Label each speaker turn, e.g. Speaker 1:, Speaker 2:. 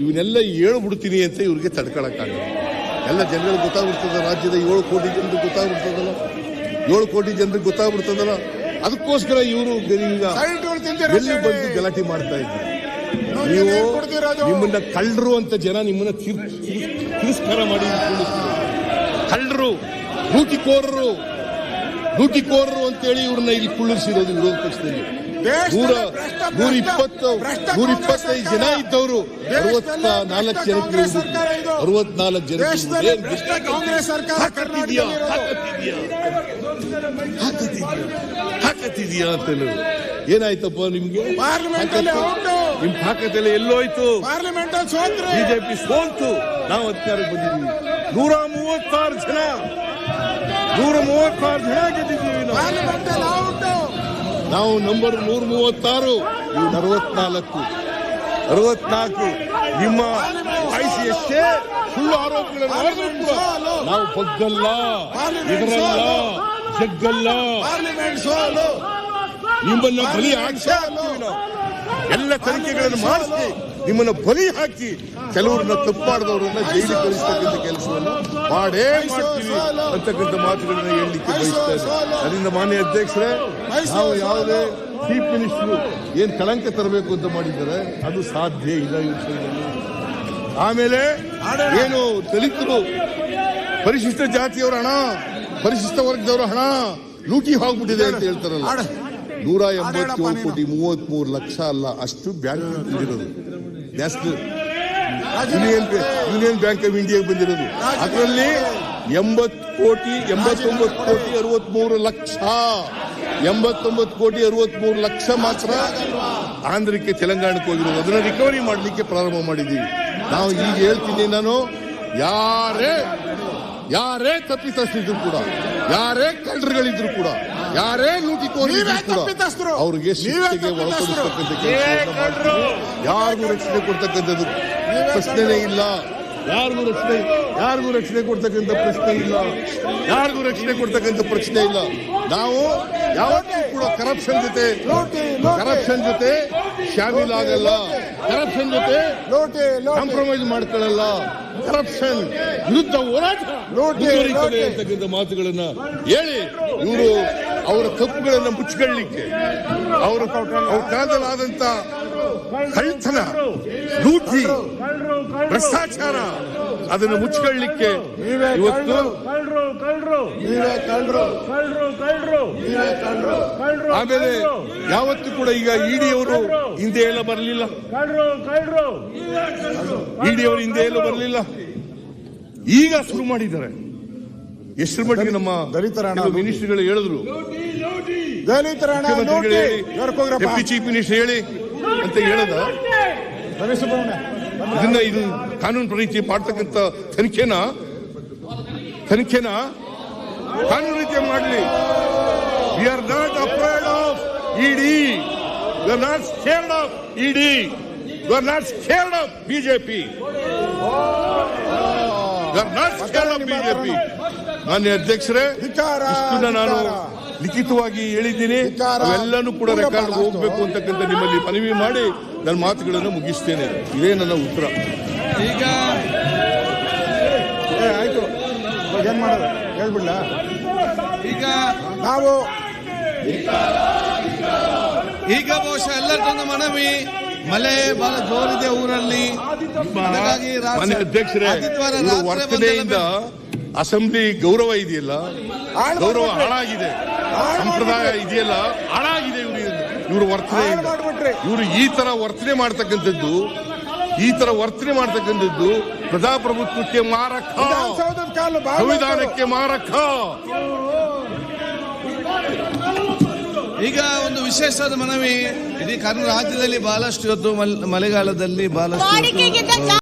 Speaker 1: ಇವನ್ನೆಲ್ಲ ಹೇಳ್ಬಿಡ್ತೀನಿ ಅಂತ ಇವ್ರಿಗೆ ತಡ್ಕೊಳಕ್ಕಾಗಲ್ಲ. ಎಲ್ಲ ಜನಗಳಿಗೆ ಗೊತ್ತಾಗ್ಬಿಡ್ತದ ರಾಜ್ಯದ ಏಳು ಕೋಟಿ ಜನರಿಗೆ ಗೊತ್ತಾಗ್ಬಿಡ್ತದಲ್ಲ ಏಳು ಕೋಟಿ ಜನರಿಗೆ ಗೊತ್ತಾಗ್ಬಿಡ್ತದಲ್ಲ. ಅದಕ್ಕೋಸ್ಕರ ಇವರು ಎಲ್ಲಿ ಬಂದು ಗಲಾಟೆ ಮಾಡ್ತಾ ಇದ್ರು ನೀವು ನಿಮ್ಮನ್ನ ಕಳ್ಳರು ಅಂತ ಜನ ನಿಮ್ಮನ್ನ ತಿರ್- ತಿರ್- ತಿರಸ್ಕಾರ ಮಾಡಿ. ಕಳ್ಳರು ಲೂಟಿಕೋರರು ಲೂಟಿಕೋರರು ಅಂತೇಳಿ ಇವ್ರನ್ನ ಇಲ್ಲಿ ಕುಳ್ಳಿಸಿರೋದು ವಿರೋಧ ಪಕ್ಷದಲ್ಲಿ. ನೂರ ಇಪ್ಪತ್ತು ನೂರ ಇಪ್ಪತ್ತೈದು ಜನ. ಇದ್ದವರು ಅರವತ್ತ ನಾಲ್ಕು ಜನಕ್ಕೆ
Speaker 2: ಇದು.
Speaker 1: ಅರವತ್ನಾಲ್ಕು ಜನ
Speaker 2: ಕಾಂಗ್ರೆಸ್ ಸರ್ಕಾರ
Speaker 1: ಹಾಕತ್ತಿದ್ಯಾ? ಅಂತ. ಏನಾಯ್ತಪ್ಪ ನಿಮ್ಗೆ. ನಿಮ್ ತಾಕತ್ತಲ್ಲಿ ಎಲ್ಲೋಯ್ತು.
Speaker 2: Parliament
Speaker 1: BJP ಸೋಲ್ತು. ನಾವು ಅಧಿಕಾರಕ್ಕೆ ಬಂದಿದ್ದೀವಿ. ನೂರ ಮೂವತ್ತಾರು ಜನ. ನೂರ ಮೂವತ್ತಾರು ಜನ ಗೆದ್ದಿದ್ದೀವಿ ನಾವು. ನಾವು ನಂಬರ್ ನೂರ ಮೂವತ್ತಾರು. ಇವು ಅರವತ್ನಾಲ್ಕು ಅರವತ್ನಾಲ್ಕು ನಿಮ್ಮ ಆಯ್ಸಿ ಎಷ್ಟೇ ಸುಳ್ಳು ಆರೋಪಗಳನ್ನು ನಾವು ಬಗ್ಗಲ್ಲ ಇದರಲ್ಲ ಜಗ್ಗಲ್ಲ. ನಿಮ್ಮನ್ನ ಬಲಿ ಹಾಕಿ ಎಲ್ಲ ತನಿಖೆಗಳನ್ನು ಮಾಡಿಸಿ ನಿಮ್ಮನ್ನ ಬಲಿ ಹಾಕಿ ಕೆಲವರನ್ನ ತಪ್ಪಾಡದವರನ್ನ ಜೈಲಿ ಜೈಲಿಗೆ ಕಳಿಸ್ತಕ್ಕಂಥ ಕೆಲಸವನ್ನು ಮಾಡೇ ಮಾಡ್ತೀವಿ ಅಂತಕ್ಕಂಥ ಮಾತುಗಳನ್ನ ಹೇಳಲಿಕ್ಕೆ ಬಯಸ್ತಾರೆ ಅದರಿಂದ ಮಾನ್ಯ ಅಧ್ಯಕ್ಷರೇ ನಾವು ಯಾವುದೇ ಚೀಫ್ ಮಿನಿಸ್ಟರ್ ಏನ್ ಕಳಂಕ ತರಬೇಕು ಅಂತ ಮಾಡಿದ್ದಾರೆ ಅದು ಸಾಧ್ಯ ಇಲ್ಲ ಈ ವಿಷಯದಲ್ಲಿ. ಆಮೇಲೆ ಏನು ದಲಿತರು ಪರಿಶಿಷ್ಟ ಜಾತಿಯವರ ಹಣ ಪರಿಶಿಷ್ಟ ವರ್ಗದವರ ಹಣ ಲೂಟಿ ಹೋಗ್ಬಿಟ್ಟಿದೆ ಅಂತ ಹೇಳ್ತಾರಲ್ಲ. ನೂರ ಎಂಬತ್ತೇಳು ಕೋಟಿ ಮೂವತ್ತ್ ಮೂರು ಲಕ್ಷ ಅಲ್ಲ ಅಷ್ಟು ಬ್ಯಾಂಕ್ ಬಂದಿರೋದು national union union bank of ಇಂಡಿಯಾಗೆ ಬಂದಿರೋದು. ಅದರಲ್ಲಿ ಎಂಬತ್ತು ಕೋಟಿ ಎಂಬತ್ತೊಂಬತ್ತು ಕೋಟಿ ಅರವತ್ಮೂರು ಲಕ್ಷ. ಎಂಬತ್ತೊಂಬತ್ತು ಕೋಟಿ ಅರವತ್ಮೂರು ಲಕ್ಷ ಮಾತ್ರ ಆಂಧ್ರಕ್ಕೆ ತೆಲಂಗಾಣಕ್ಕೆ ಹೋಗಿರೋದು ಅದನ್ನ ರಿಕವರಿ ಮಾಡಲಿಕ್ಕೆ ಪ್ರಾರಂಭ ಮಾಡಿದ್ದೀವಿ ನಾವು ಈಗ ಹೇಳ್ತೀನಿ ನಾನು ಯಾರೇ ಯಾರೇ ತಪ್ಪಿತಸ್ಥಿದ್ರು ಕೂಡ ಯಾರೇ ಕಳ್ಳರುಗಳಿದ್ರು ಕೂಡ ಯಾರೇ ಲೂಟಿಕೋರಿದ್ರು ಕೂಡ. ಅವ್ರಿಗೆ ಶಿಕ್ಷೆಗೆ. ಒಳಪಡಿಸ್ತಕ್ಕಂಥ. ಯಾರಿಗೂ ರಕ್ಷಣೆ ಕೊಡ್ತಕ್ಕಂಥದ್ದು ಪ್ರಶ್ನೆನೇ ಇಲ್ಲ ಯಾರಿಗೂ ರಕ್ಷಣೆ ಯಾರಿಗೂ ರಕ್ಷಣೆ ಕೊಡ್ತಕ್ಕಂಥ ಪ್ರಶ್ನೆ ಇಲ್ಲ. ಯಾರಿಗೂ ರಕ್ಷಣೆ ಕೊಡ್ತಕ್ಕಂಥ ಪ್ರಶ್ನೆ ಇಲ್ಲ. ನಾವು ಯಾವತ್ತೂ ಕೂಡ ಕರಪ್ಷನ್ ಜೊತೆ. ಕರಪ್ಷನ್ ಜೊತೆ ಶಾಮೀಲಾಗಲ್ಲ ಕರಪ್ಷನ್ ಜೊತೆ ಕಾಂಪ್ರಮೈಸ್ ಮಾಡ್ಕೊಳ್ಳಲ್ಲ. ಕರಪ್ಷನ್ ವಿರುದ್ಧ ಹೋರಾಟ. ಅಂತಕ್ಕಂಥ ಮಾತುಗಳನ್ನ ಹೇಳಿ ಇವರು ಅವರ ತಪ್ಪುಗಳನ್ನ ಮುಚ್ಚಿಕೊಳ್ಳಲಿಕ್ಕೆ ಅವರು ಅವ್ರ ಕಳ್ತನ ಲೂಟಿ ಭ್ರಷ್ಟಾಚಾರ ಅದನ್ನು ಮುಚ್ಚಿಕೊಳ್ಳಲಿಕ್ಕೆ ಇವತ್ತು ಆಮೇಲೆ ಯಾವತ್ತೂ ಕೂಡ ಈಗ ಇಡಿ ಅವರು ಹಿಂದೆ ಎಲ್ಲ ಬರಲಿಲ್ಲ. ಇಡಿ ಅವರು ಹಿಂದೆ ಎಲ್ಲ ಬರಲಿಲ್ಲ. ಈಗ ಶುರು ಮಾಡಿದ್ದಾರೆ. ಎಷ್ಟು ಮಟ್ಟಿಗೆ ನಮ್ಮ
Speaker 2: ದಲಿತರ
Speaker 1: ಮಿನಿಸ್ಟರ್ಗಳು ಹೇಳಿದ್ರು.
Speaker 2: ದಲಿತರ
Speaker 1: ಚೀಫ್ ಮಿನಿಸ್ಟರ್ ಹೇಳಿ ಅಂತ ಹೇಳದ? ಇದನ್ನ ಇದು ಕಾನೂನು ಪ್ರೀತಿ ಮಾಡ್ತಕ್ಕಂಥ ತನಿಖೆನ? ತನಿಖೆನ? ಕಾನೂನು ರೀತಿಯ ಮಾಡಲಿ. We are not afraid of ED we are not scared of ED we are not scared of BJP you are not scared of BJP ಮಾನ್ಯ ಅಧ್ಯಕ್ಷರೇ ನಾನು. ಲಿಖಿತವಾಗಿ ಹೇಳಿದ್ದೀನಿ.
Speaker 2: ಎಲ್ಲನೂ
Speaker 1: ಅವೆಲ್ಲನೂ ಕೂಡ ರೆಕಾರ್ಡ್ ಹೋಗಬೇಕು ಅಂತಕ್ಕಂಥ ನಿಮ್ಮಲ್ಲಿ ಮನವಿ ಮಾಡಿ ನನ್ನ ಮಾತುಗಳನ್ನು ಮುಗಿಸ್ತೇನೆ. ಇದೇ ನನ್ನ ಉತ್ತರ.
Speaker 3: ಈಗ
Speaker 2: ಏ ಆಯ್ತು. ಏನು ಮಾಡೋದು? ಹೇಳ್ಬಿಡ್ಲ?
Speaker 3: ಈಗ
Speaker 2: ನಾವು
Speaker 3: ಈಗ ಬಹುಶಃ ಎಲ್ಲರನ್ನ ಮನವಿ. ಮಳೆ ಬಹಳ ಜೋರಿದೆ ಊರಲ್ಲಿ. ಹಾಗಾಗಿ
Speaker 1: ಅಧ್ಯಕ್ಷರೇ ವರ್ತನೆಯಿಂದ ಅಸೆಂಬ್ಲಿ ಗೌರವ ಇದೆಯಲ್ಲ? ಗೌರವ ಹಾಳಾಗಿದೆ. ಸಂಪ್ರದಾಯ ಇದೆಯಲ್ಲ? ಹಾಳಾಗಿದೆ ಇವರು ಇವರು.
Speaker 2: ವರ್ತನೆ
Speaker 1: ಇವರು ಈ ತರ ವರ್ತನೆ ಮಾಡ್ತಕ್ಕಂಥದ್ದು ಈ ತರ ವರ್ತನೆ ಮಾಡ್ತಕ್ಕಂಥದ್ದು ಪ್ರಜಾಪ್ರಭುತ್ವಕ್ಕೆ ಮಾರಕ. ಸಂವಿಧಾನಕ್ಕೆ ಮಾರಕ.
Speaker 3: ಈಗ ಒಂದು ವಿಶೇಷವಾದ ಮನವಿ ಇಡೀ ಕರ್ನಾಟಕ ರಾಜ್ಯದಲ್ಲಿ ಬಹಳಷ್ಟು ಇವತ್ತು ಮಲ್- ಮಳೆಗಾಲದಲ್ಲಿ ಬಹಳಷ್ಟು